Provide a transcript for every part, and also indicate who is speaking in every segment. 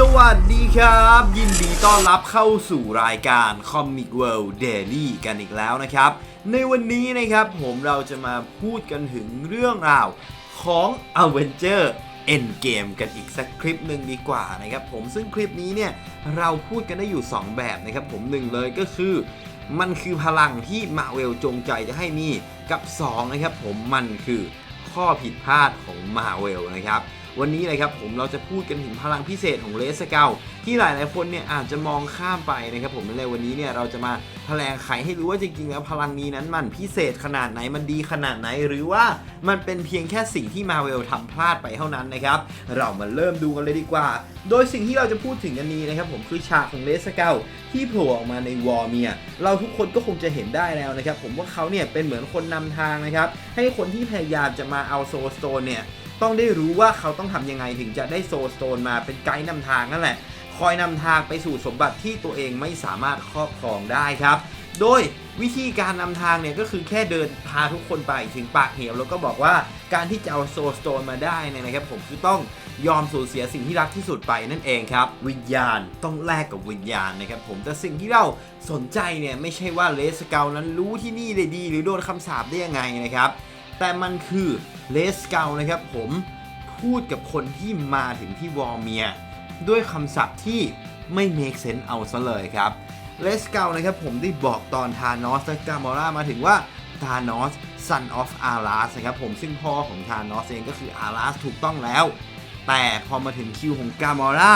Speaker 1: สวัสดีครับ ยินดีต้อนรับเข้าสู่รายการ Comic World Daily กันอีกแล้วนะครับ ในวันนี้นะครับผมเราจะมาพูดกันถึงเรื่องราวของ Avenger Endgame กันอีกสักคลิปหนึ่งดีกว่านะครับผมซึ่งคลิปนี้เนี่ยเราพูดกันได้อยู่ 2 แบบนะครับผมหนึ่งเลยก็คือมันคือพลังที่มาเวลจงใจจะให้มีกับ 2 นะครับผมมันคือข้อผิดพลาดของมาเวลนะครับ วันนี้เลยครับผมเราจะพูดกันถึงพลังพิเศษของเลสเกลที่หลายหลายๆคนเนี่ยอาจจะมองข้ามไปนะครับผมในวันนี้เนี่ยเราจะมาแถลงไขให้รู้ว่าจริงๆ แล้วพลังนี้นั้นมันพิเศษขนาดไหนมันดีขนาดไหน หรือว่ามันเป็นเพียงแค่สิ่งที่มาเวลทำพลาดไปเท่านั้นนะครับเรามาเริ่มดูกันเลยดีกว่า โดยสิ่งที่เราจะพูดถึงกันนี้นะครับผมคือฉากของเลสเกลที่โผล่ออกมาในวอร์เมียเราทุกคนก็คงจะเห็นได้แล้วนะครับผมว่าเขาเนี่ยเป็นเหมือนคนนำทางนะครับให้คนที่พยายามจะมาเอาโซสโตนเนี่ย ต้องได้รู้ว่าเขาต้องทำยังไงถึงจะได้โซลสโตนมาเป็นไกด์นำทางนั่นแหละ คอยนำทางไปสู่สมบัติที่ตัวเองไม่สามารถครอบครองได้ครับ โดยวิธีการนำทางเนี่ยก็คือแค่เดินพาทุกคนไปถึงปากเหวแล้วก็บอกว่าการที่จะเอาโซลสโตนมาได้เนี่ยนะครับ ผมคือต้องยอมสูญเสียสิ่งที่รักที่สุดไปนั่นเองครับ วิญญาณต้องแลกกับวิญญาณนะครับผมแต่สิ่งที่เราสนใจเนี่ยไม่ใช่ว่าเลสเกลนั้นรู้ที่นี่ได้ดี หรือโดนคำสาปได้ยังไงนะครับ แต่มันคือเลสเกลนะครับผมพูดกับคนที่มาถึงที่วอร์เมีย ด้วยคำศัพท์ที่ไม่ make sense เอาซะเลยครับเลสเกลนะครับผมได้บอกตอนทานอสและกามอร่ามาถึงว่าทานอส son of Aras นะครับผมซึ่งพ่อของทานอสเองก็คือ Aras ถูกต้องแล้ว แต่พอมาถึงคิวของกามอร่า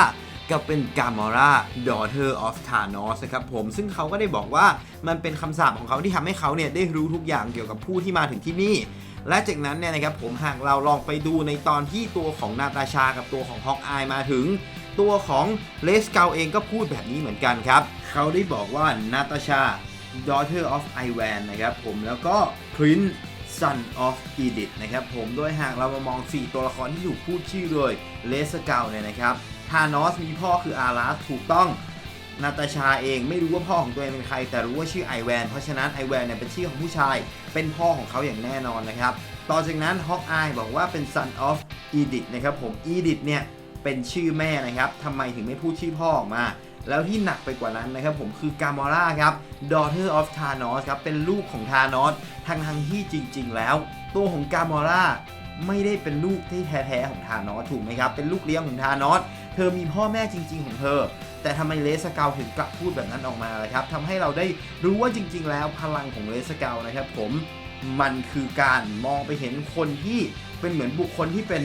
Speaker 1: กับเป็นกามอร่า daughter of Thanos นะครับผมซึ่งเขาก็ได้บอกว่ามันเป็นคำสาปของเขาที่ทำให้เขาเนี่ยได้รู้ทุกอย่างเกี่ยวกับผู้ที่มาถึงที่นี่ และจากนั้นเนี่ยนะครับผมหากเราลองไปดูในตอนที่ตัวของนาตาชากับตัวของฮอกอายมาถึง ตัวของเลสเกลเองก็พูดแบบนี้เหมือนกันครับ เขาได้บอกว่านาตาชา daughter of Ivan นะครับผมแล้วก็ Prince son of Edith นะครับผมโดยหากเรามามอง 4 ตัวละครที่ถูกพูดชื่อโดยเลสเกลเนี่ยนะครับทานอสมีพ่อคืออาราสถูกต้อง นาตาชาเองไม่รู้ว่าพ่อของตัวเองเป็นใคร แต่รู้ว่าชื่อไอแวนเพราะฉะนั้นไอแวนเนี่ยเป็นชื่อของผู้ชาย เป็นพ่อของเขาอย่างแน่นอนนะครับ ต่อจากนั้นฮอกอายบอกว่าเป็น son of Edith นะครับผม Edith เนี่ยเป็นชื่อแม่นะครับทำไมถึงไม่พูดชื่อพ่อออกมา แล้วที่หนักไปกว่านั้นนะครับผมคือกามอร่าครับ daughter of Thanos ครับเป็นลูกของธานอสทั้งทั้งที่จริง ๆ แล้ว ตัวของกามอร่าไม่ได้เป็นลูกที่แท้ๆของธานอสถูกไหมครับ เป็นลูกเลี้ยงของธานอส เธอมีพ่อแม่จริง ๆ ของเธอ แต่ทำไมเลสเกลถึงกลับพูดแบบนั้นออกมาล่ะครับทำให้เราได้รู้ว่าจริง ๆ แล้วพลังของเลสเกลนะครับผมมันคือการมองไปเห็นคนที่เป็นเหมือนบุคคลที่เป็น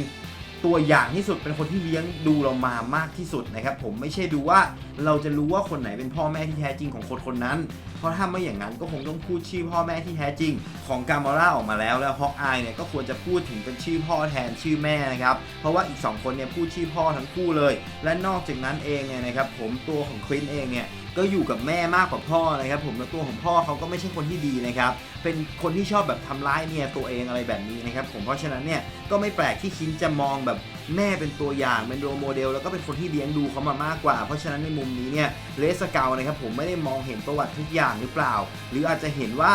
Speaker 1: ตัวอย่างที่สุดเป็นคนที่เลี้ยงดูเรามามากที่สุดนะครับ ผมไม่ใช่ดูว่าเราจะรู้ว่าคนไหนเป็นพ่อแม่ที่แท้จริงของคนคนนั้น เพราะถ้าไม่อย่างนั้นก็คงต้องพูดชื่อพ่อแม่ที่แท้จริง ของกามอร่าออกมาแล้วแล้วฮอกอายเนี่ยก็ควรจะพูดถึงเป็นชื่อพ่อแทนชื่อแม่นะครับเพราะว่าอีก 2 คนเนี่ยพูดชื่อพ่อทั้งคู่เลย และนอกจากนั้นเองเนี่ยนะครับผมตัวของควินเองเนี่ย ก็อยู่กับแม่มากกว่าพ่อนะครับผมและตัวของพ่อเขาก็ไม่ใช่คนที่ดีนะครับเป็นคนที่ชอบแบบทำร้ายเนี่ยตัวเองอะไรแบบนี้นะครับผมเพราะฉะนั้นเนี่ยก็ไม่แปลกที่คินจะมองแบบแม่เป็นตัวอย่างเป็นโรโมเดล แล้วก็เป็นคนที่เลี้ยงดูเขามามากกว่า เพราะฉะนั้นในมุมนี้เนี่ยเลสเกลนะครับผมไม่ได้มองเห็นประวัติทุกอย่างหรือเปล่า หรืออาจจะเห็นว่า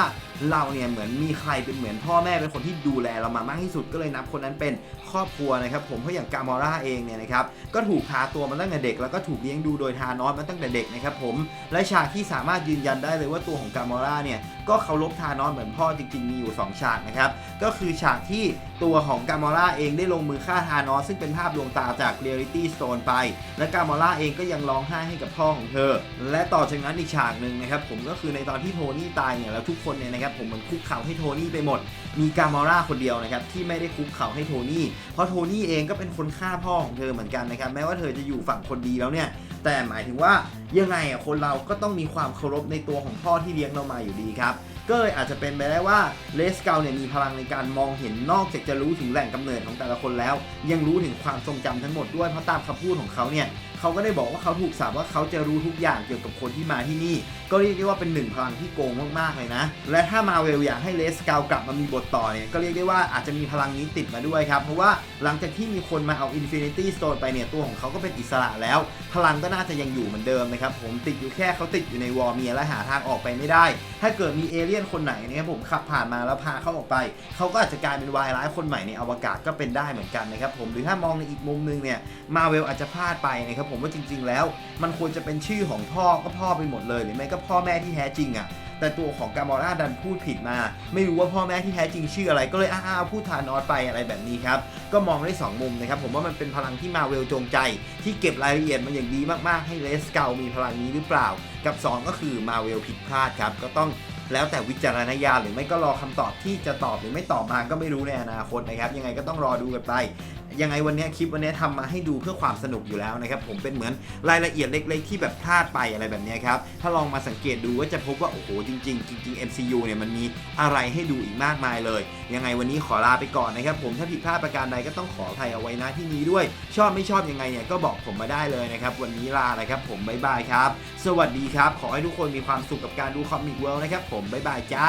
Speaker 1: เราเนี่ยเหมือนมีใครเป็นเหมือนพ่อแม่เป็นคนที่ดูแลเรามามากที่สุดก็เลยนับคนนั้นเป็นครอบครัวนะครับผมเพราะอย่างกามอร่าเองเนี่ยนะครับก็ถูกพาตัวมาตั้งแต่เด็ก แล้วก็ถูกเลี้ยงดูโดยทานอสมาตั้งแต่เด็กนะครับผมและฉากที่สามารถยืนยันได้เลยว่าตัวของกามอร่าเนี่ย ก็เคารพทานอสเหมือนพ่อจริง ๆ มีอยู่สองฉากนะครับ ก็คือฉากที่ตัวของกามอร่าเองได้ลงมือฆ่าทานอสซึ่งเป็นภาพดวงตาจากเรียลิตี้สโตนไป และกามอร่าเองก็ยังร้องไห้ให้กับพ่อของเธอ และต่อจากนั้นอีกฉากหนึ่งนะครับผมก็คือในตอนที่โทนี่ตายเนี่ยแล้วทุกคนเนี่ยนะครับผมมันคุกเข่าให้โทนี่ไปหมด มีกามอร่าคนเดียวนะครับที่ไม่ได้คุกเข่าให้โทนี่เพราะโทนี่เองก็เป็นคนฆ่าพ่อของเธอเหมือนกันนะครับแม้ว่าเธอจะอยู่ฝั่งคนดีแล้วเนี่ยแต่หมายถึงว่ายังไงอะคนเราก็ต้องมีความเคารพในตัวของพ่อที่เลี้ยงเรามาอยู่ดีครับ ก็เลยอาจจะเป็นไปได้ว่าเลสเกลเนี่ยมีพลังในการมองเห็นนอกจากจะรู้ถึงแหล่งกำเนิดของแต่ละคนแล้ว ยังรู้ถึงความทรงจำทั้งหมดด้วยเพราะตามคำพูดของเขาเนี่ย เขาก็ได้บอกว่าเขาถูกสาปว่าเขาจะรู้ทุกอย่างเกี่ยวกับคนที่มาที่นี่ ก็เรียกได้ว่าเป็นหนึ่งพลังที่โกงมากๆเลยนะ และถ้ามาเวลอยากให้เลสเกลกลับมามีบทต่อเนี่ยก็เรียกได้ว่าอาจจะมีพลังนี้ติดมาด้วยครับ เพราะว่าหลังจากที่มีคนมาเอา Infinity Stone ไปเนี่ยตัวของเขาก็เป็นอิสระแล้ว พลังก็น่าจะยังอยู่เหมือนเดิมนะครับผมติดอยู่แค่เขาติดอยู่ในวอร์เมียและหาทางออกไปไม่ได้ ถ้าเกิดมีเอเลี่ยนคนไหนนะครับผมขับผ่านมาแล้วพาเขาออกไป เขาก็อาจจะกลายเป็นวายร้ายคนใหม่ในอวกาศก็เป็นได้เหมือนกันนะครับผมหรือถ้ามองในอีกมุมนึงเนี่ยมาเวลอาจจะพลาดไปนะครับผมว่าจริง ๆ แล้ว มันควรจะเป็นชื่อของพ่อก็พ่อไปหมดเลยหรือไม่ก็พ่อแม่ที่แท้จริงอะ่ะแต่ตัวของกามอร่าดันพูดผิดมา ไม่รู้ว่าพ่อแม่ที่แท้จริงชื่ออะไรก็เลยอ้าวพูดทานอสไปอะไรแบบนี้ครับ ก็มองได้สองมุมนะครับ ผมว่ามันเป็นพลังที่มาเวลจงใจ ที่เก็บรายละเอียดมาอย่างดีมากๆ ให้เลสเกลมีพลังนี้หรือเปล่า กับ 2 ก็คือมาเวลผิดพลาดครับ ก็ต้องแล้วแต่วิจารณญาณหรือไม่ก็รอคำตอบที่จะตอบหรือไม่ตอบมาก็ไม่รู้ในอนาคตนะครับ ยังไงก็ต้องรอดูกันไป ยังไงวันนี้คลิปวันนี้ทำมาให้ดูเพื่อความสนุกอยู่แล้วนะครับผมเป็นเหมือนรายละเอียดเล็ก ๆ ที่แบบพลาดไปอะไรแบบนี้ครับถ้าลองมาสังเกตดูก็จะพบว่าโอ้โหจริง ๆ จริง ๆ MCU เนี่ยมันมีอะไรให้ดูอีกมากมายเลย ยังไงวันนี้ขอลาไปก่อนนะครับผมถ้าผิดพลาดประการใดก็ต้องขออภัยเอาไว้นะที่นี้ด้วย ชอบไม่ชอบยังไงเนี่ยก็บอกผมมาได้เลยนะครับวันนี้ลาเลยครับผมบ๊ายบายครับ สวัสดีครับ ขอให้ทุกคนมีความสุขกับการดูคอมิกเวิลด์นะครับผมบ๊ายบายจ้า